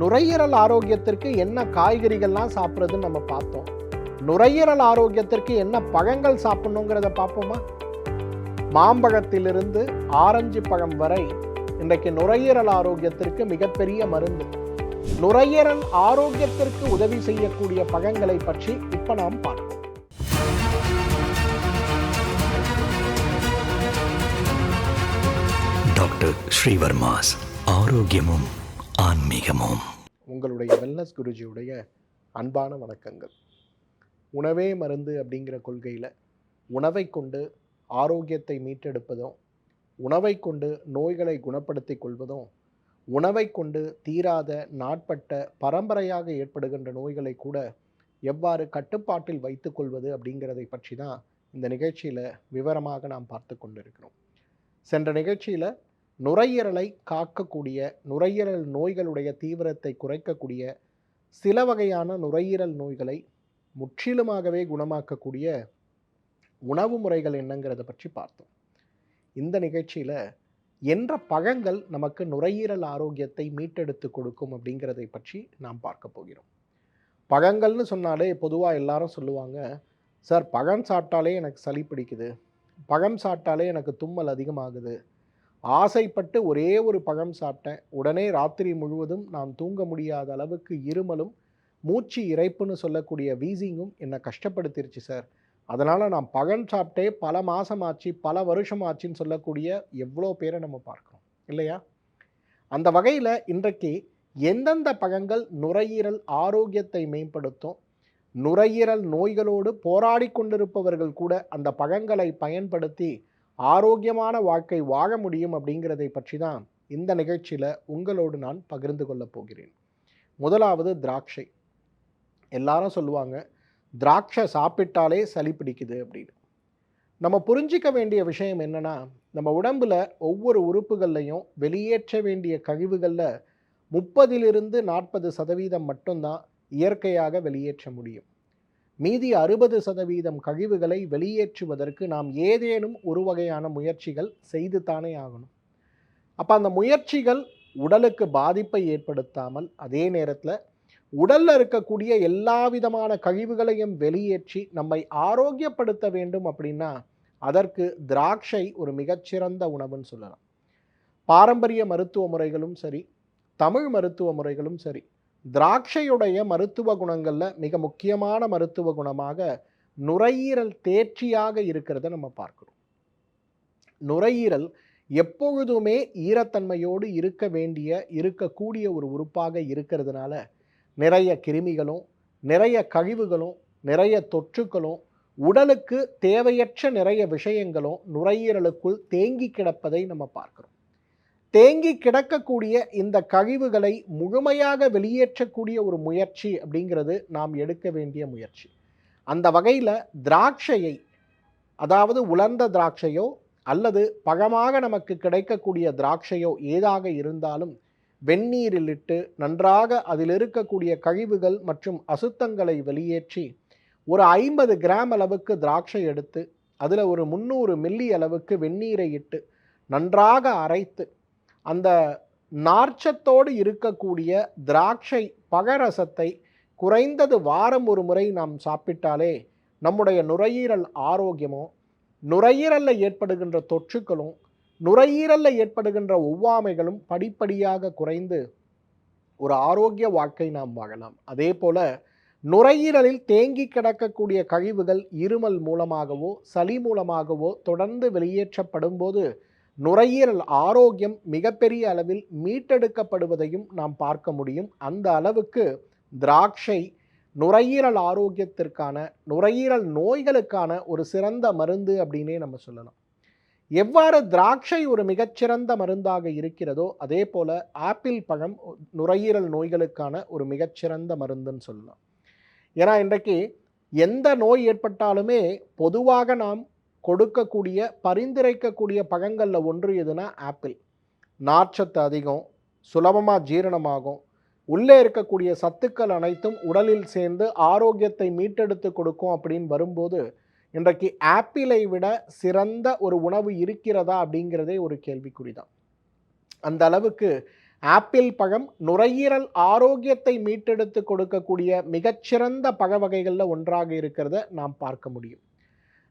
நுரையீரல் ஆரோக்கியத்திற்கு என்ன காய்கறிகள்லாம் சாப்பிட்றதுன்னு நம்ம பார்த்தோம். நுரையீரல் ஆரோக்கியத்திற்கு என்ன பழங்கள் சாப்பிடணுங்கிறத பார்ப்போமா? மாம்பழத்திலிருந்து ஆரஞ்சு பழம் வரை இன்றைக்கு நுரையீரல் ஆரோக்கியத்திற்கு மிகப்பெரிய மருந்து. நுரையீரல் ஆரோக்கியத்திற்கு உதவி செய்யக்கூடிய பழங்களை பற்றி இப்போ நாம் பார்ப்போம். டாக்டர் ஸ்ரீவர்மாஸ் ஆரோக்கியமும் ஆன்மீகமும். உங்களுடைய வெல்னஸ் குருஜியுடைய அன்பான வணக்கங்கள். உணவே மருந்து அப்படிங்கிற கொள்கையில் உணவை கொண்டு ஆரோக்கியத்தை மீட்டெடுப்பதும் உணவை கொண்டு நோய்களை குணப்படுத்திக் கொள்வதும் உணவை கொண்டு தீராத நாட்பட்ட பரம்பரையாக ஏற்படுகின்ற நோய்களை கூட எவ்வாறு கட்டுப்பாட்டில் வைத்துக்கொள்வது அப்படிங்கிறதை பற்றி தான் இந்த நிகழ்ச்சியில் விவரமாக நாம் பார்த்து கொண்டிருக்கிறோம். சென்ற நிகழ்ச்சியில் நுரையீரலை காக்கக்கூடிய நுரையீரல் நோய்களுடைய தீவிரத்தை குறைக்கக்கூடிய சில வகையான நுரையீரல் நோய்களை முற்றிலுமாகவே குணமாக்கக்கூடிய உணவு முறைகள் என்னங்கிறத பற்றி பார்த்தோம். இந்த நிகழ்ச்சியில் என்ற பழங்கள் நமக்கு நுரையீரல் ஆரோக்கியத்தை மீட்டெடுத்து கொடுக்கும் அப்படிங்கிறதை பற்றி நாம் பார்க்க போகிறோம். பழங்கள்னு சொன்னாலே பொதுவாக எல்லாரும் சொல்லுவாங்க சார் பழம் சாப்பிட்டாலே எனக்கு சளி பிடிக்குது. பழம் சாப்பிட்டாலே எனக்கு தும்மல் அதிகமாகுது. ஆசைப்பட்டு ஒரே ஒரு பழம் சாப்பிட்டேன். உடனே ராத்திரி முழுவதும் நான் தூங்க முடியாத அளவுக்கு இருமலும் மூச்சு இறைப்புன்னு சொல்லக்கூடிய வீசிங்கும் என்னை கஷ்டப்படுத்திருச்சு சார். அதனால் நான் பழம் சாப்பிட்டே பல மாதம் ஆச்சு பல வருஷம் ஆச்சுன்னு சொல்லக்கூடிய எவ்வளோ பேரை நம்ம பார்க்குறோம் இல்லையா? அந்த வகையில் இன்றைக்கு எந்தெந்த பழங்கள் நுரையீரல் ஆரோக்கியத்தை மேம்படுத்தும் நுரையீரல் நோய்களோடு போராடி கொண்டிருப்பவர்கள் கூட அந்த பழங்களை பயன்படுத்தி ஆரோக்கியமான வாழ்க்கை வாழ முடியும் அப்படிங்கிறதை பற்றி தான் இந்த நிகழ்ச்சியில் உங்களோடு நான் பகிர்ந்து கொள்ளப் போகிறேன். முதலாவது திராட்சை. எல்லாரும் சொல்லுவாங்க திராட்சை சாப்பிட்டாலே சளி பிடிக்குது அப்படின்னு. நம்ம புரிஞ்சிக்க வேண்டிய விஷயம் என்னென்னா நம்ம உடம்புல ஒவ்வொரு உறுப்புகள்லையும் வெளியேற்ற வேண்டிய கழிவுகளில் முப்பதிலிருந்து நாற்பது சதவீதம் மட்டும்தான் இயற்கையாக வெளியேற்ற முடியும். மீதி அறுபது சதவீதம் கழிவுகளை வெளியேற்றுவதற்கு நாம் ஏதேனும் ஒரு வகையான முயற்சிகள் செய்து தானே ஆகணும். அப்போ அந்த முயற்சிகள் உடலுக்கு பாதிப்பை ஏற்படுத்தாமல் அதே நேரத்தில் உடலில் இருக்கக்கூடிய எல்லா விதமான கழிவுகளையும் வெளியேற்றி நம்மை ஆரோக்கியப்படுத்த வேண்டும் அப்படின்னா அதற்கு திராட்சை ஒரு மிகச்சிறந்த உணவுன்னு சொல்லலாம். பாரம்பரிய மருத்துவ முறைகளும் சரி தமிழ் மருத்துவ முறைகளும் சரி திராட்சையுடைய மருத்துவ குணங்களில் மிக முக்கியமான மருத்துவ குணமாக நுரையீரல் தேர்ச்சியாக இருக்கிறத நம்ம பார்க்குறோம். நுரையீரல் எப்பொழுதுமே ஈரத்தன்மையோடு இருக்க வேண்டிய இருக்கக்கூடிய ஒரு உறுப்பாக இருக்கிறதுனால நிறைய கிருமிகளும் நிறைய கழிவுகளும் நிறைய தொற்றுக்களும் உடலுக்கு தேவையற்ற நிறைய விஷயங்களும் நுரையீரலுக்குள் தேங்கி கிடப்பதை நம்ம பார்க்குறோம். தேங்கி கிடக்கக்கூடிய இந்த கழிவுகளை முழுமையாக வெளியேற்றக்கூடிய ஒரு முயற்சி அப்படிங்கிறது நாம் எடுக்க வேண்டிய முயற்சி. அந்த வகையில் திராட்சையை அதாவது உலர்ந்த திராட்சையோ அல்லது பழமாக நமக்கு கிடைக்கக்கூடிய திராட்சையோ ஏதாக இருந்தாலும் வெந்நீரில் இட்டு நன்றாக அதில் இருக்கக்கூடிய கழிவுகள் மற்றும் அசுத்தங்களை வெளியேற்றி ஒரு ஐம்பது கிராம் அளவுக்கு திராட்சை எடுத்து அதில் ஒரு முந்நூறு மில்லி அளவுக்கு வெந்நீரை இட்டு நன்றாக அரைத்து அந்த நார்ச்சத்தோடு இருக்கக்கூடிய திராட்சை பகரசத்தை குறைந்தது வாரம் ஒரு முறை நாம் சாப்பிட்டாலே நம்முடைய நுரையீரல் ஆரோக்கியமும் நுரையீரலில் ஏற்படுகின்ற தொற்றுக்களும் நுரையீரலில் ஏற்படுகின்ற ஒவ்வாமைகளும் படிப்படியாக குறைந்து ஒரு ஆரோக்கிய வாழ்க்கை நாம் வாழலாம். அதே போல் நுரையீரலில் தேங்கி கிடக்கக்கூடிய கழிவுகள் இருமல் மூலமாகவோ சளி மூலமாகவோ தொடர்ந்து வெளியேற்றப்படும் போது நுரையீரல் ஆரோக்கியம் மிகப்பெரிய அளவில் மீட்டெடுக்கப்படுவதையும் நாம் பார்க்க முடியும். அந்த அளவுக்கு திராட்சை நுரையீரல் ஆரோக்கியத்திற்கான நுரையீரல் நோய்களுக்கான ஒரு சிறந்த மருந்து அப்படின்னே நம்ம சொல்லலாம். எவ்வாறு திராட்சை ஒரு மிகச்சிறந்த மருந்தாக இருக்கிறதோ அதே போல் ஆப்பிள் பழம் நுரையீரல் நோய்களுக்கான ஒரு மிகச்சிறந்த மருந்துன்னு சொல்லலாம். ஏன்னா இன்றைக்கு எந்த நோய் ஏற்பட்டாலுமே பொதுவாக நாம் கொடுக்கக்கூடிய பரிந்துரைக்கக்கூடிய பழங்களில் ஒன்று எதுனா ஆப்பிள். நார்ச்சத்து அதிகம் சுலபமாக ஜீரணமாகும் உள்ளே இருக்கக்கூடிய சத்துக்கள் அனைத்தும் உடலில் சேர்ந்து ஆரோக்கியத்தை மீட்டெடுத்து கொடுக்கும் அப்படின்னு வரும்போது இன்றைக்கு ஆப்பிளை விட சிறந்த ஒரு உணவு இருக்கிறதா அப்படிங்கிறதே ஒரு கேள்விக்குறி தான் அந்த அளவுக்கு ஆப்பிள் பழம் நுரையீரல் ஆரோக்கியத்தை மீட்டெடுத்து கொடுக்கக்கூடிய மிகச்சிறந்த பழ வகைகளில் ஒன்றாக இருக்கிறத நாம் பார்க்க முடியும்.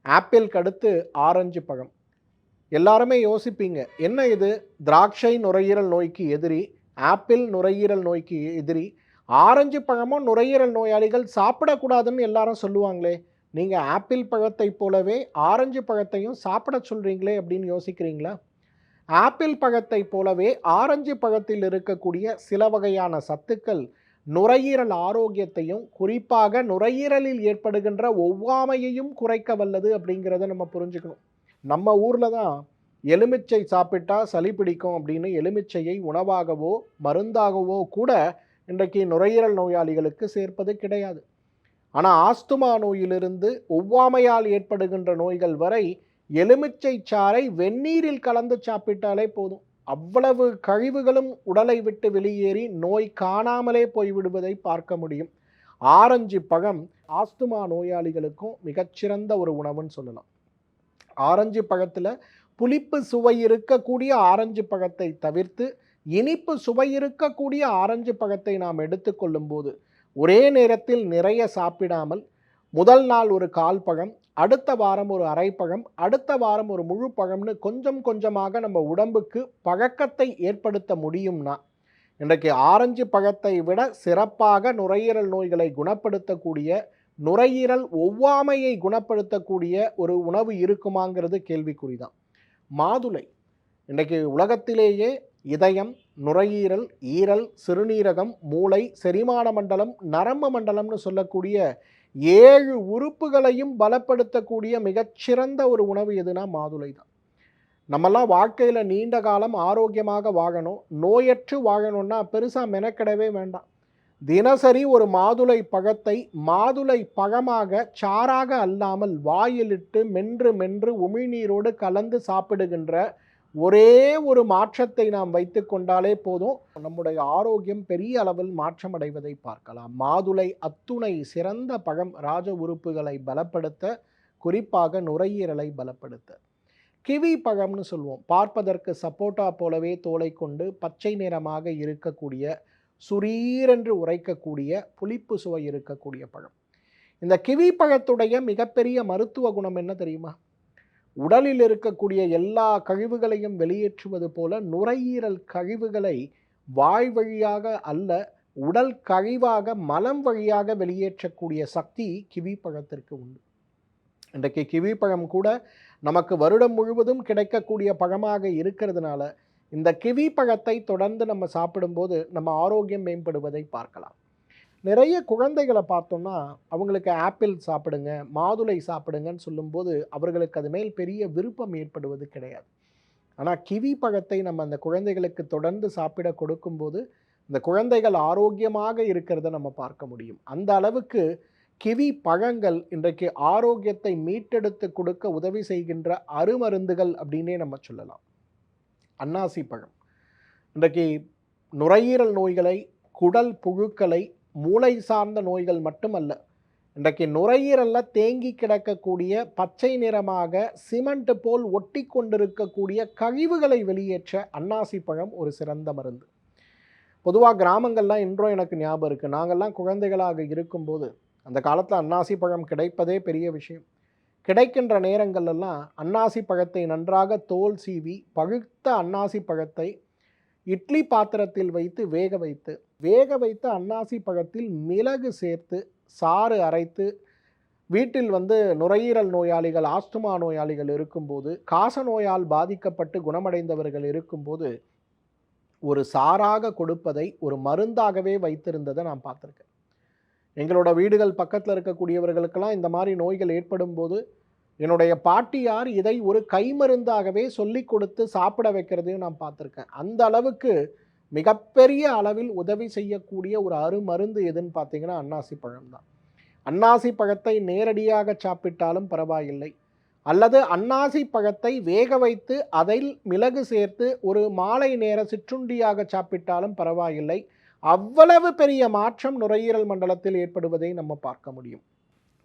ஆப்பிளுக்கு அடுத்து ஆரஞ்சு பழம். எல்லாருமே யோசிப்பீங்க என்ன இது? திராட்சை நுரையீரல் நோய்க்கு எதிரி ஆப்பிள் நுரையீரல் நோய்க்கு எதிரி ஆரஞ்சு பழமும் நுரையீரல் நோயாளிகள் சாப்பிடக்கூடாதுன்னு எல்லாரும் சொல்லுவாங்களே நீங்கள் ஆப்பிள் பழத்தை போலவே ஆரஞ்சு பழத்தையும் சாப்பிட சொல்கிறீங்களே அப்படின்னு யோசிக்கிறீங்களா? ஆப்பிள் பழத்தை போலவே ஆரஞ்சு பழத்தில் இருக்கக்கூடிய சில வகையான சத்துக்கள் நுரையீரல் ஆரோக்கியத்தையும் குறிப்பாக நுரையீரலில் ஏற்படுகின்ற ஒவ்வாமையையும் குறைக்க வல்லது அப்படிங்கிறத நம்ம புரிஞ்சுக்கணும். நம்ம ஊரில் தான் எலுமிச்சை சாப்பிட்டா சளி பிடிக்கும் அப்படின்னு எலுமிச்சையை உணவாகவோ மருந்தாகவோ கூட இன்றைக்கு நுரையீரல் நோயாளிகளுக்கு சேர்ப்பது கிடையாது. ஆனால் ஆஸ்துமா நோயிலிருந்து ஒவ்வாமையால் ஏற்படுகின்ற நோய்கள் வரை எலுமிச்சை சாறை வெந்நீரில் கலந்து சாப்பிட்டாலே போதும். அவ்வளவு கழிவுகளும் உடலை விட்டு வெளியேறி நோய் காணாமலே போய்விடுவதை பார்க்க முடியும். ஆரஞ்சு பழம் ஆஸ்துமா நோயாளிகளுக்கும் மிகச்சிறந்த ஒரு உணவுன்னு சொல்லலாம். ஆரஞ்சு பழத்தில் புளிப்பு சுவை இருக்கக்கூடிய ஆரஞ்சு பழத்தை தவிர்த்து இனிப்பு சுவை இருக்கக்கூடிய ஆரஞ்சு பழத்தை நாம் எடுத்துக்கொள்ளும் போது ஒரே நேரத்தில் நிறைய சாப்பிடாமல் முதல் நாள் ஒரு கால் பழம் அடுத்த வாரம் ஒரு அரைப்பழம் அடுத்த வாரம் ஒரு முழு பழம்னு கொஞ்சம் கொஞ்சமாக நம்ம உடம்புக்கு பழக்கத்தை ஏற்படுத்த முடியும்னா இன்றைக்கு ஆரஞ்சு பழத்தை விட சிறப்பாக நுரையீரல் நோய்களை குணப்படுத்தக்கூடிய நுரையீரல் ஒவ்வாமையை குணப்படுத்தக்கூடிய ஒரு உணவு இருக்குமாங்கிறது கேள்விக்குறிதான். மாதுளை இன்றைக்கு உலகத்திலேயே இதயம் நுரையீரல் ஈரல் சிறுநீரகம் மூளை செரிமான மண்டலம் நரம்பு மண்டலம்னு சொல்லக்கூடிய ஏழு உறுப்புகளையும் பலப்படுத்தக்கூடிய மிகச்சிறந்த ஒரு உணவு எதுனா மாதுளை தான். நம்மெல்லாம் வாழ்க்கையில் நீண்ட காலம் ஆரோக்கியமாக வாழணும். நோயற்று வாழணும்னா பெருசாக மெனக்கிடவே வேண்டாம். தினசரி ஒரு மாதுளை பழத்தை மாதுளை பழமாக சாறாக அல்லாமல் வாயிலிட்டு மென்று மென்று உமிழ்நீரோடு கலந்து சாப்பிடுகின்ற ஒரே ஒரு மாற்றத்தை நாம் வைத்து கொண்டாலே போதும். நம்முடைய ஆரோக்கியம் பெரிய அளவில் மாற்றமடைவதை பார்க்கலாம். மாதுளை அத்துணை சிறந்த பழம் ராஜ உறுப்புகளை பலப்படுத்த குறிப்பாக நுரையீரலை பலப்படுத்த. கிவி பழம்னு சொல்லுவோம் பார்ப்பதற்கு சப்போட்டா போலவே தோலை கொண்டு பச்சை நிறமாக இருக்கக்கூடிய சுரீரென்று உரைக்கக்கூடிய புளிப்பு சுவை இருக்கக்கூடிய பழம். இந்த கிவி பழத்துடைய மிகப்பெரிய மருத்துவ குணம் என்ன தெரியுமா? உடலில் இருக்கக்கூடிய எல்லா கழிவுகளையும் வெளியேற்றுவது போல நுரையீரல் கழிவுகளை வாய் வழியாக அல்ல உடல் கழிவாக மலம் வழியாக வெளியேற்றக்கூடிய சக்தி கிவி பழத்திற்கு உண்டு. இன்றைக்கு கிவி பழம் கூட நமக்கு வருடம் முழுவதும் கிடைக்கக்கூடிய பழமாக இருக்கிறதுனால இந்த கிவி பழத்தை தொடர்ந்து நம்ம சாப்பிடும்போது நம்ம ஆரோக்கியம் மேம்படுவதை பார்க்கலாம். நிறைய குழந்தைகளை பார்த்தோம்னா அவங்களுக்கு ஆப்பிள் சாப்பிடுங்க மாதுளை சாப்பிடுங்கன்னு சொல்லும்போது அவர்களுக்கு அது மேல் பெரிய விருப்பம் ஏற்படுவது கிடையாது. ஆனால் கிவி பழத்தை நம்ம அந்த குழந்தைகளுக்கு தொடர்ந்து சாப்பிட கொடுக்கும்போது இந்த குழந்தைகள் ஆரோக்கியமாக இருக்கிறத நம்ம பார்க்க முடியும். அந்த அளவுக்கு கிவி பழங்கள் இன்றைக்கு ஆரோக்கியத்தை மீட்டெடுத்து கொடுக்க உதவி செய்கின்ற அருமருந்துகள் அப்படின்னே நம்ம சொல்லலாம். அன்னாசி பழம். இன்றைக்கு நுரையீரல் நோய்களை குடல் புழுக்களை மூளை சார்ந்த நோய்கள் மட்டுமல்ல இன்றைக்கு நுரையீரலில் தேங்கி கிடக்கக்கூடிய பச்சை நிறமாக சிமெண்ட் போல் ஒட்டி கொண்டிருக்கக்கூடிய கழிவுகளை வெளியேற்ற அன்னாசி பழம் ஒரு சிறந்த மருந்து. பொதுவாக கிராமங்கள்லாம் இன்றும் எனக்கு ஞாபகம் இருக்குது நாங்கள்லாம் குழந்தைகளாக இருக்கும்போது அந்த காலத்தில் அன்னாசி பழம் கிடைப்பதே பெரிய விஷயம். கிடைக்கின்ற நேரங்கள்லாம் அன்னாசி பழத்தை நன்றாக தோல் சீவி பழுத்த அன்னாசி பழத்தை இட்லி பாத்திரத்தில் வைத்து வேக வைத்து வேக வைத்த அன்னாசி பழத்தில் மிளகு சேர்த்து சாறு அரைத்து வீட்டில் வந்து நுரையீரல் நோயாளிகள் ஆஸ்துமா நோயாளிகள் இருக்கும்போது காச நோயால் பாதிக்கப்பட்டு குணமடைந்தவர்கள் இருக்கும்போது ஒரு சாராக கொடுப்பதை ஒரு மருந்தாகவே வைத்திருந்ததை நான் பார்த்துருக்கேன். எங்களோட வீடுகள் பக்கத்தில் இருக்கக்கூடியவர்களுக்கெல்லாம் இந்த மாதிரி நோய்கள் ஏற்படும் போது என்னுடைய பாட்டியார் இதை ஒரு கைமருந்தாகவே சொல்லி கொடுத்து சாப்பிட வைக்கிறதையும் நான் பார்த்துருக்கேன். அந்த அளவுக்கு மிகப்பெரிய அளவில் உதவி செய்யக்கூடிய ஒரு அருமருந்து எதுன்னு பார்த்தீங்கன்னா அன்னாசி பழம் தான். அன்னாசி பழத்தை நேரடியாக சாப்பிட்டாலும் பரவாயில்லை. அல்லது அன்னாசி பழத்தை வேக வைத்து அதில் மிளகு சேர்த்து ஒரு மாலை நேர சிற்றுண்டியாக சாப்பிட்டாலும் பரவாயில்லை. அவ்வளவு பெரிய மாற்றம் நுரையீரல் மண்டலத்தில் ஏற்படுவதை நம்ம பார்க்க முடியும்.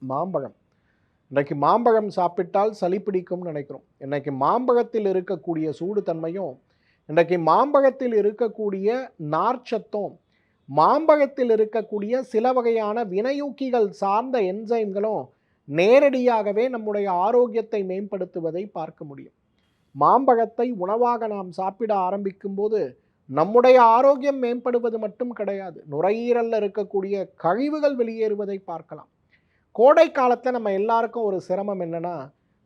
மாம்பழம். இன்றைக்கு மாம்பழம் சாப்பிட்டால் சளி பிடிக்கும்னு நினைக்கிறோம். இன்னைக்கு மாம்பழத்தில் இருக்கக்கூடிய சூடு தன்மையும் இன்றைக்கு மாம்பழத்தில் இருக்கக்கூடிய நார்ச்சத்தும் மாம்பழத்தில் இருக்கக்கூடிய சில வகையான வினையூக்கிகள் சார்ந்த என்சைம்களும் நேரடியாகவே நம்முடைய ஆரோக்கியத்தை மேம்படுத்துவதை பார்க்க முடியும். மாம்பழத்தை உணவாக நாம் சாப்பிட ஆரம்பிக்கும் போது நம்முடைய ஆரோக்கியம் மேம்படுவது மட்டும் கிடையாது. நுரையீரலில் இருக்கக்கூடிய கழிவுகள் வெளியேறுவதை பார்க்கலாம். கோடை காலத்தில் நம்ம எல்லாருக்கும் ஒரு சிரமம் என்னென்னா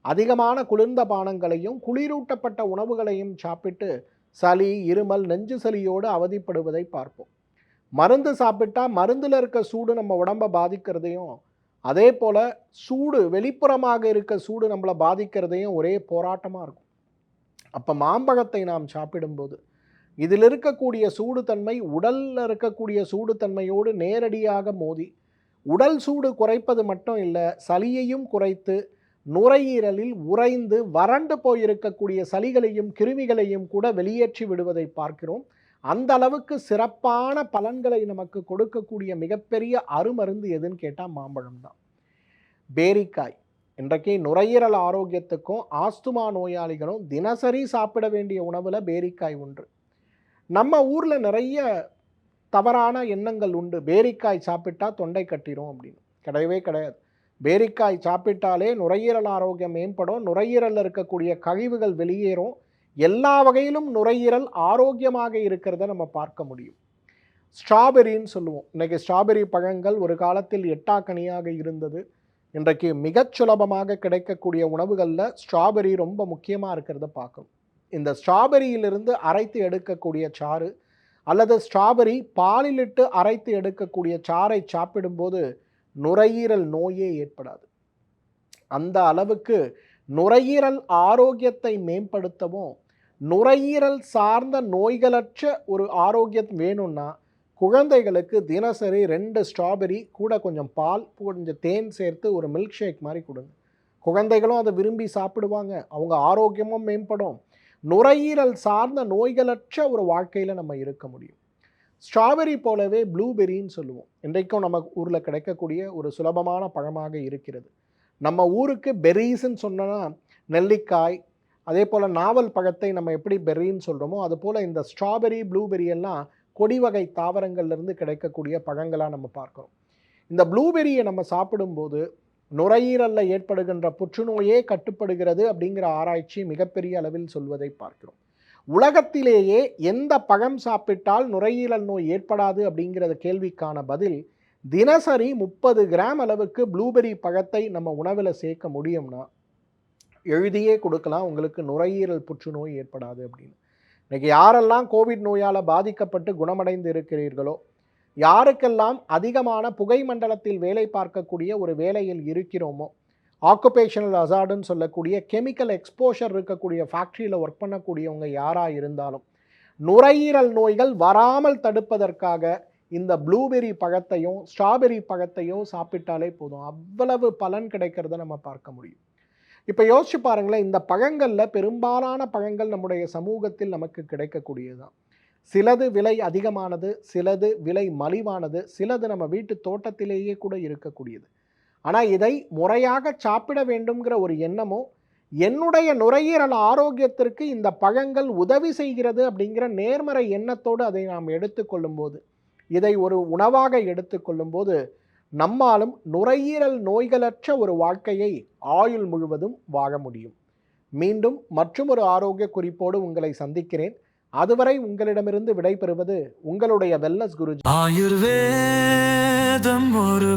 அதிகமான குளிர்ந்த பானங்களையும் குளிரூட்டப்பட்ட உணவுகளையும் சாப்பிட்டு சளி இருமல் நெஞ்சு சளியோடு அவதிப்படுவதை பார்ப்போம். மருந்து சாப்பிட்டா மருந்தில் இருக்க சூடு நம்ம உடம்பை பாதிக்கிறதையும் அதே போல் சூடு வெளிப்புறமாக இருக்க சூடு நம்மளை பாதிக்கிறதையும் ஒரே போராட்டமாக இருக்கும். அப்போ மாம்பழத்தை நாம் சாப்பிடும்போது இதில் இருக்கக்கூடிய சூடுத்தன்மை உடலில் இருக்கக்கூடிய சூடுத்தன்மையோடு நேரடியாக மோதி உடல் சூடு குறைப்பது மட்டும் இல்லை சளியையும் குறைத்து நுரையீரலில் உறைந்து வறண்டு போயிருக்கக்கூடிய சளிகளையும் கிருமிகளையும் கூட வெளியேற்றி விடுவதை பார்க்கிறோம். அந்த அளவுக்கு சிறப்பான பலன்களை நமக்கு கொடுக்கக்கூடிய மிகப்பெரிய அருமருந்து எதுன்னு கேட்டால் மாம்பழம் தான். பேரிக்காய். இன்றைக்கு நுரையீரல் ஆரோக்கியத்துக்கும் ஆஸ்துமா நோயாளிகளும் தினசரி சாப்பிட வேண்டிய உணவில் பேரிக்காய் ஒன்று. நம்ம ஊரில் நிறைய தவறான எண்ணங்கள் உண்டு. பேரிக்காய் சாப்பிட்டா தொண்டை கட்டிரும் அப்படின்னு. கிடையவே கிடையாது. பேரிக்காய் சாப்பிட்டாலே நுரையீரல் ஆரோக்கியம் மேம்படும். நுரையீரலில் இருக்கக்கூடிய கழிவுகள் வெளியேறும். எல்லா வகையிலும் நுரையீரல் ஆரோக்கியமாக இருக்கிறத நம்ம பார்க்க முடியும். ஸ்ட்ராபெரின்னு சொல்லுவோம். இன்றைக்கி ஸ்ட்ராபெரி பழங்கள் ஒரு காலத்தில் எட்டாக்கனியாக இருந்தது. இன்றைக்கு மிகச் சுலபமாக கிடைக்கக்கூடிய உணவுகளில் ஸ்ட்ராபெரி ரொம்ப முக்கியமாக இருக்கிறத பார்க்கணும். இந்த ஸ்ட்ராபெரியிலிருந்து அரைத்து எடுக்கக்கூடிய சாறு அல்லது ஸ்ட்ராபெரி பாலிலிட்டு அரைத்து எடுக்கக்கூடிய சாறை சாப்பிடும்போது நுரையீரல் நோயே ஏற்படாது. அந்த அளவுக்கு நுரையீரல் ஆரோக்கியத்தை மேம்படுத்தவும் நுரையீரல் சார்ந்த நோய்களற்ற ஒரு ஆரோக்கியம் வேணும்னா குழந்தைகளுக்கு தினசரி ரெண்டு ஸ்ட்ராபெரி கூட கொஞ்சம் பால் கொஞ்சம் தேன் சேர்த்து ஒரு மில்க் ஷேக் மாதிரி கொடுங்க. குழந்தைகளும் அதை விரும்பி சாப்பிடுவாங்க. அவங்க ஆரோக்கியமும் மேம்படும். நுரையீரல் சார்ந்த நோய்களற்ற ஒரு வாழ்க்கையில் நம்ம இருக்க முடியும். ஸ்ட்ராபெரி போலவே ப்ளூபெரின்னு சொல்லுவோம். இன்றைக்கும் நம்ம ஊரில் கிடைக்கக்கூடிய ஒரு சுலபமான பழமாக இருக்கிறது. நம்ம ஊருக்கு பெர்ரீஸ்ன்னு சொன்னோன்னா நெல்லிக்காய் அதே போல் நாவல் பழத்தை நம்ம எப்படி பெர்ரின்னு சொல்கிறோமோ அது போல் இந்த ஸ்ட்ராபெரி ப்ளூபெரி எல்லாம் கொடி வகை தாவரங்கள்லேருந்து கிடைக்கக்கூடிய பழங்களாக நம்ம பார்க்குறோம். இந்த ப்ளூபெரியை நம்ம சாப்பிடும்போது நுரையீரலில் ஏற்படுகின்ற புற்றுநோயே கட்டுப்படுகிறது அப்படிங்கிற ஆராய்ச்சி மிகப்பெரிய அளவில் சொல்வதை பார்க்கிறோம். உலகத்திலேயே எந்த பழம் சாப்பிட்டால் நுரையீரல் நோய் ஏற்படாது அப்படிங்கிறத கேள்விக்கான பதில் தினசரி முப்பது கிராம் அளவுக்கு ப்ளூபெரி பழத்தை நம்ம உணவில் சேர்க்க முடியும்னா எழுதியே கொடுக்கலாம் உங்களுக்கு நுரையீரல் புற்றுநோய் ஏற்படாது அப்படின்னு. இன்றைக்கி யாரெல்லாம் கோவிட் நோயால் பாதிக்கப்பட்டு குணமடைந்து இருக்கிறீர்களோ யாருக்கெல்லாம் அதிகமான புகை மண்டலத்தில் வேலை பார்க்கக்கூடிய ஒரு வேலையில் இருக்கிறோமோ ஆக்குபேஷனல் அசார்டுன்னு சொல்லக்கூடிய கெமிக்கல் எக்ஸ்போஷர் இருக்கக்கூடிய ஃபேக்ட்ரியில் ஒர்க் பண்ணக்கூடியவங்க யாராக இருந்தாலும் நுரையீரல் நோய்கள் வராமல் தடுப்பதற்காக இந்த ப்ளூபெரி பழத்தையும் ஸ்ட்ராபெரி பழத்தையும் சாப்பிட்டாலே போதும். அவ்வளவு பலன் கிடைக்கிறத நம்ம பார்க்க முடியும். இப்போ யோசிச்சு பாருங்களேன் இந்த பழங்களில் பெரும்பாலான பழங்கள் நம்முடைய சமூகத்தில் நமக்கு கிடைக்கக்கூடியதுதான். சிலது விலை அதிகமானது சிலது விலை மலிவானது சிலது நம்ம வீட்டு தோட்டத்திலேயே கூட இருக்கக்கூடியது. ஆனால் இதை முறையாக சாப்பிட வேண்டுங்கிற ஒரு எண்ணமோ என்னுடைய நுரையீரல் ஆரோக்கியத்திற்கு இந்த பழங்கள் உதவி செய்கிறது அப்படிங்கிற நேர்மறை எண்ணத்தோடு அதை நாம் எடுத்துக்கொள்ளும்போது இதை ஒரு உணவாக எடுத்துக்கொள்ளும்போது நம்மாலும் நுரையீரல் நோய்களற்ற ஒரு வாழ்க்கையை ஆயுள் முழுவதும் வாழ முடியும். மீண்டும் மற்றும் ஒரு ஆரோக்கிய குறிப்போடு உங்களை சந்திக்கிறேன். அதுவரை உங்களிடமிருந்து விடைபெறுவது உங்களுடைய வெல்னஸ் குருஜி. ஆயுர்வேதம் ஒரு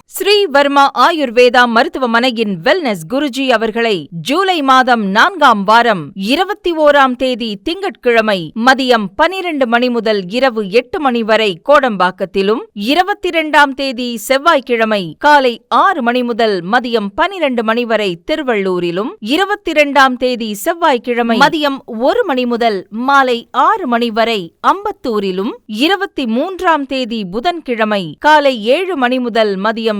ஸ்ரீ வர்மா ஆயுர்வேதா மருத்துவமனையின் வெல்னஸ் குருஜி அவர்களை ஜூலை மாதம் நான்காம் வாரம் இருபத்தி ஓராம் தேதி திங்கட்கிழமை மதியம் பனிரெண்டு மணி முதல் இரவு எட்டு மணி வரை கோடம்பாக்கத்திலும் இருபத்தி இரண்டாம் தேதி செவ்வாய்க்கிழமை காலை ஆறு மணி முதல் மதியம் பனிரெண்டு மணி வரை திருவள்ளூரிலும் இருபத்தி இரண்டாம் தேதி செவ்வாய்க்கிழமை மதியம் ஒரு மணி முதல் மாலை ஆறு மணி வரை அம்பத்தூரிலும் இருபத்தி மூன்றாம் தேதி புதன்கிழமை காலை ஏழு மணி முதல் மதியம்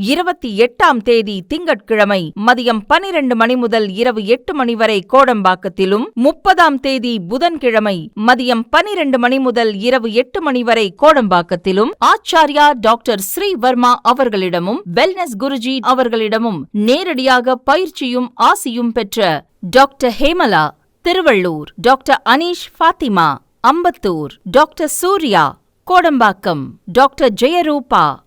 இருபத்தி எட்டாம் தேதி திங்கட்கிழமை மதியம் பனிரெண்டு மணி முதல் இரவு எட்டு மணி வரை கோடம்பாக்கத்திலும் முப்பதாம் தேதி புதன்கிழமை மதியம் பனிரெண்டு மணி முதல் இரவு எட்டு மணி வரை கோடம்பாக்கத்திலும் ஆச்சாரியா டாக்டர் ஸ்ரீவர்மா அவர்களிடமும் வெல்னஸ் குருஜி அவர்களிடமும் நேரடியாக பயிற்சியும் ஆசியும் பெற்ற doctor Hemala Thiruvallur. Doctor Aneesh Fathima Ambattur. Doctor Surya Kodambakkam. Doctor Jeyaroopa